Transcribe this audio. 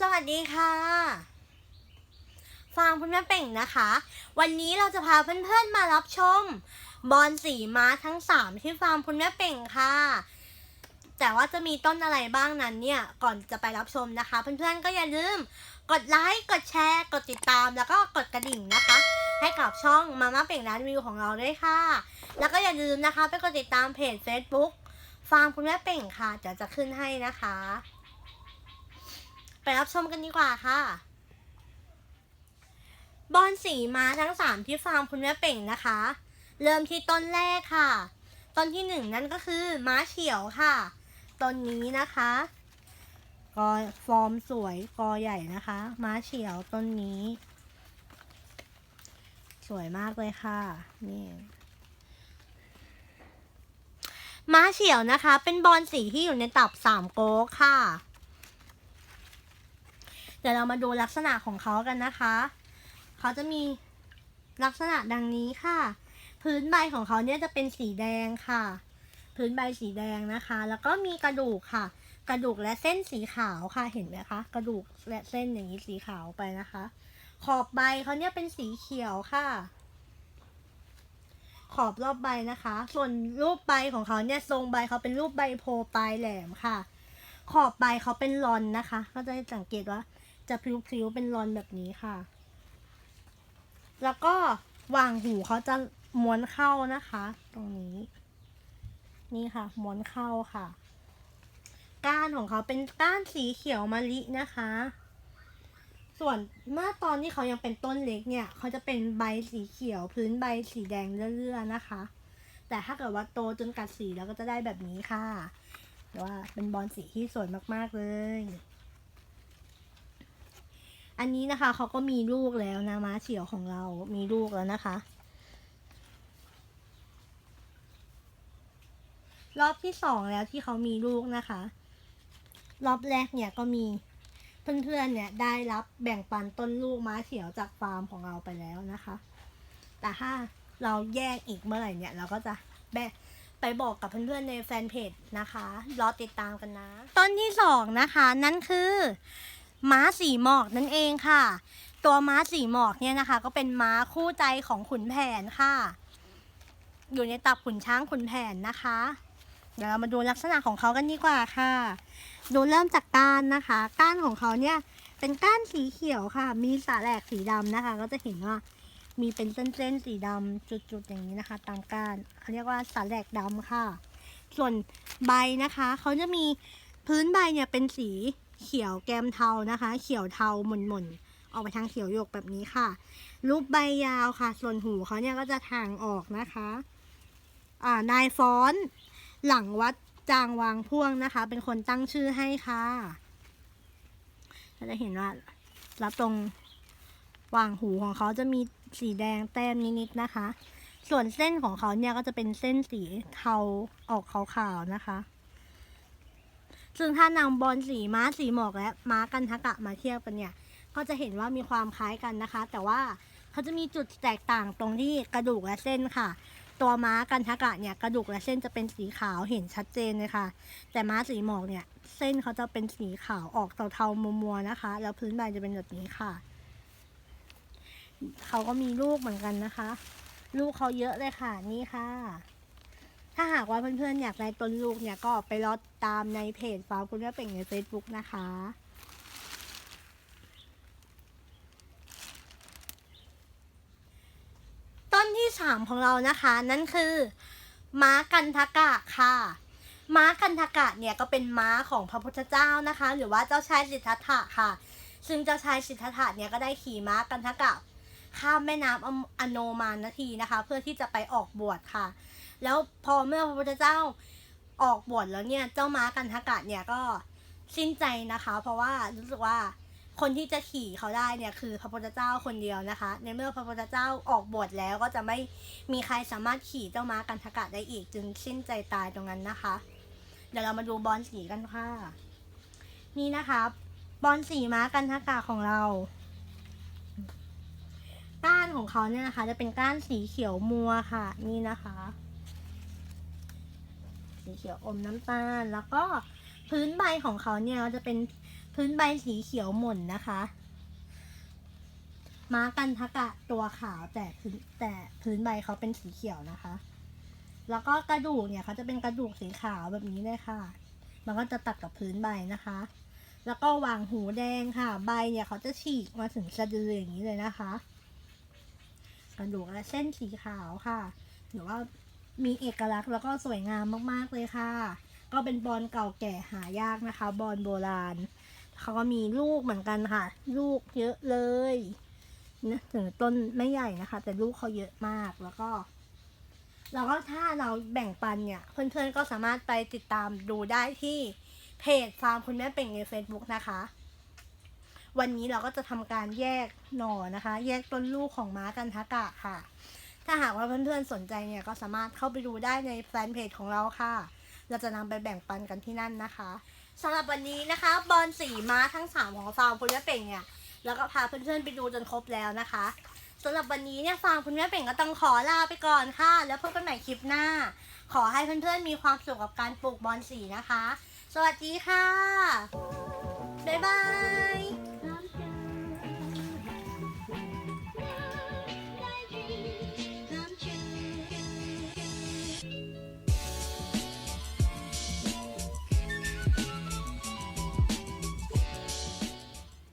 สวัสดีค่ะ ฟางคุณแม่เป่งนะคะ วันนี้เราจะพาเพื่อนๆมารับชม บอลสีม้าทั้ง 3 ที่ฟาร์มคุณแม่เป่งค่ะ แต่ว่าจะมีต้นอะไรบ้างนั้นเนี่ย ก่อนจะไปรับชมนะคะ เพื่อนๆก็อย่าลืม กดไลค์กดแชร์ กดติดตามแล้วก็กดกระดิ่งนะคะ ให้กับช่องมาม่าเป่งร้านวิวของเราด้วยค่ะ แล้วก็อย่าลืมนะคะ ไปกดติดตามเพจ Facebook ฟาร์มคุณแม่เป่งค่ะเดี๋ยวจะขึ้นให้นะคะ ไปรับชมกันดีกว่าค่ะ บอลสีม้าทั้งสามที่ฟาร์มคุณแม่เป่งนะคะ เริ่มที่ต้นแรกค่ะ ต้นที่หนึ่งนั่นก็คือม้าเขียวค่ะ ต้นนี้นะคะกอฟอร์มสวยกอใหญ่นะคะ ม้าเขียวต้นนี้ สวยมากเลยค่ะ นี่ม้าเขียวนะคะ เป็นบอลสีที่อยู่ในตับสามโก๊กค่ะ เดี๋ยวเรามาดูลักษณะของเขากันนะคะ เขาจะมีลักษณะดังนี้ค่ะ พื้นใบของเขาเนี่ยจะเป็นสีแดงค่ะ พื้นใบสีแดงนะคะ แล้วก็มีกระดูกค่ะ กระดูกและเส้นสีขาวค่ะ เห็นไหมคะ กระดูกและเส้นอย่างนี้สีขาวไปนะคะ ขอบใบเขาเนี่ยเป็นสีเขียวค่ะ ขอบรอบใบนะคะ ส่วนรูปใบของเขาเนี่ยทรงใบเขาเป็นรูปใบโพปลายแหลมค่ะ ขอบใบเขาเป็นรอนนะคะ ก็จะสังเกตว่า จะพลิ้วๆเป็นรอนแบบนี้ค่ะ แล้วก็วางหูเขาจะม้วนเข้านะคะ ตรงนี้ นี่ค่ะ ม้วนเข้าค่ะ ก้านของเขาเป็นก้านสีเขียวมะลินะคะ ส่วนเมื่อตอนที่เขายังเป็นต้นเล็กเนี่ย เขาจะเป็นใบสีเขียว พื้นใบสีแดงเรื่อยๆนะคะ แต่ถ้าเกิดว่าโตจนกัดสีแล้วก็จะได้แบบนี้ค่ะว่าเป็นบอลสีที่สวยมากๆเลย อันนี้นะคะเขาก็มีลูกแล้วนะม้าเขียวของเรามีลูกแล้วนะคะ รอบที่สองแล้วที่เขามีลูกนะคะ รอบแรกเนี่ยก็มีเพื่อนๆเนี่ยได้รับแบ่งปันต้นลูกม้าเขียวจากฟาร์มของเราไปแล้วนะคะ แต่ถ้าเราแยกอีกเมื่อไหร่เนี่ยเราก็จะแบะไปบอกกับเพื่อนๆในแฟนเพจนะคะ รอติดตามกันนะ ต้นที่สองนะคะ นั่นคือ ม้าสีหมอกนั่นเองค่ะ ตัวม้าสีหมอกเนี่ยนะคะ ก็เป็นม้าคู่ใจของขุนแผนค่ะ อยู่ในตับขุนช้างขุนแผนนะคะ เดี๋ยวเรามาดูลักษณะของเขากันดีกว่าค่ะ ดูเริ่มจากก้านนะคะ ก้านของเขาเนี่ยเป็นก้านสีเขียวค่ะ มีสาแหลกสีดำนะคะ ก็จะเห็นว่ามีเป็นเส้นๆสีดำจุดๆอย่างนี้นะคะ ตามก้านเขาเรียกว่าสาแหลกดำค่ะ ส่วนใบนะคะเขาจะมีพื้นใบเนี่ยเป็นสี เขียวแกมเทานะคะ เขียวเทาหม่นๆ ออกไปทางเขียวหยกแบบนี้ค่ะ รูปใบยาวค่ะ ส่วนหูเขาเนี่ยก็จะทางออกนะคะอ่านายฟ้อน หลังวัดจางวางพ่วงนะคะ เป็นคนตั้งชื่อให้ค่ะเราจะเห็นว่ารับตรงวางหูของเขาจะมีสีแดงแต้มนิดๆนะคะ ส่วนเส้นของเขาเนี่ยก็จะเป็นเส้นสีเทาออกขาวๆนะคะ ซึ่งถ้านำบอลสีม้าสีหมอกและม้ากันทะกะมาเทียบกันเนี่ย ก็จะเห็นว่ามีความคล้ายกันนะคะ แต่ว่าเขาจะมีจุดแตกต่างตรงที่กระดูกและเส้นค่ะ ตัวม้ากันทะกะเนี่ยกระดูกและเส้นจะเป็นสีขาวเห็นชัดเจนเลยค่ะ แต่ม้าสีหมอกเนี่ยเส้นเขาจะเป็นสีขาวออกเทาๆมัวๆนะคะ แล้วพื้นใบจะเป็นแบบนี้ค่ะ เขาก็มีลูกเหมือนกันนะคะ ลูกเขาเยอะเลยค่ะนี่ค่ะ ถ้าหากว่าเพื่อนๆอยากได้ต้นลูกเนี่ยก็ไปรอตามในเพจฟาร์มคุณแม่เป่งใน Facebook นะคะต้นที่สามของเรานะคะ นั่นคือม้ากันทกะค่ะ ม้ากันทกะเนี่ยก็เป็นม้าของพระพุทธเจ้านะคะ หรือว่าเจ้าชายสิทธัตถะค่ะ ซึ่งเจ้าชายสิทธัตถะเนี่ยก็ได้ขี่ม้ากันทกะ ข้ามแม่น้ำอโนมานนาทีนะคะ เพื่อที่จะไปออกบวชค่ะ แล้วพอเมื่อพระพุทธเจ้าออกบวชแล้วเนี่ยเจ้าม้ากันทกะเนี่ยก็สิ้นใจนะคะ เพราะว่ารู้สึกว่าคนที่จะขี่เขาได้เนี่ยคือพระพุทธเจ้าคนเดียวนะคะ ในเมื่อพระพุทธเจ้าออกบวชแล้วก็จะไม่มีใครสามารถขี่เจ้าม้ากันทกะได้อีก จึงสิ้นใจตายตรงนั้นนะคะ เดี๋ยวเรามาดูบอลสีกันค่ะ นี่นะคะบอลสีม้ากันทกะของเรา ก้านของเขาเนี่ยนะคะ จะเป็นก้านสีเขียวมัวค่ะ นี่นะคะ สีเขียวอมน้ำตาล แล้วก็พื้นใบของเขาเนี่ยจะเป็นพื้นใบสีเขียวหม่นนะคะ ม้ากันทกะตัวขาวแต่พื้นแต่พื้นใบเขาเป็นสีเขียวนะคะ แล้วก็กระดูกเนี่ยเขาจะเป็นกระดูกสีขาวแบบนี้เลยค่ะ มันก็จะตัดกับพื้นใบนะคะ แล้วก็วางหูแดงค่ะ ใบเนี่ยเขาจะฉีกมาถึงสะดืออย่างนี้เลยนะคะ กระดูกและเส้นสีขาวค่ะ หรือว่า มีเอกลักษณ์แล้วก็สวยงามมากๆเลยค่ะ ก็เป็นบอลเก่าแก่หายากนะคะ บอลโบราณ เขาก็มีลูกเหมือนกันค่ะ ลูกเยอะเลยนะถึงต้นไม่ใหญ่นะคะ แต่ลูกเขาเยอะมากแล้วก็ แล้วก็ถ้าเราแบ่งปันเนี่ยเพื่อนๆก็สามารถไปติดตามดูได้ที่เพจฟาร์มคุณแม่เป่งใน Facebook นะคะ วันนี้เราก็จะทำการแยกหน่อนะคะ แยกต้นลูกของม้ากันทกะค่ะ ถ้าหากว่าเพื่อนๆสนใจเนี่ยก็สามารถเข้าไปดูได้ในแฟนเพจของเราค่ะ เราจะนำไปแบ่งปันกันที่นั่นนะคะสำหรับวันนี้นะคะ บอลสีม้าทั้งสามของฟาร์มคุณแม่เป่งเนี่ยแล้วก็พาเพื่อนๆไปดูจนครบแล้วนะคะสำหรับวันนี้เนี่ยฟาร์มคุณแม่เป่งก็ต้องขอลาไปก่อนค่ะ แล้วพบกันใหม่คลิปหน้า ขอให้เพื่อนๆมีความสุขกับการปลูกบอลสีนะคะ สวัสดีค่ะบ๊ายบาย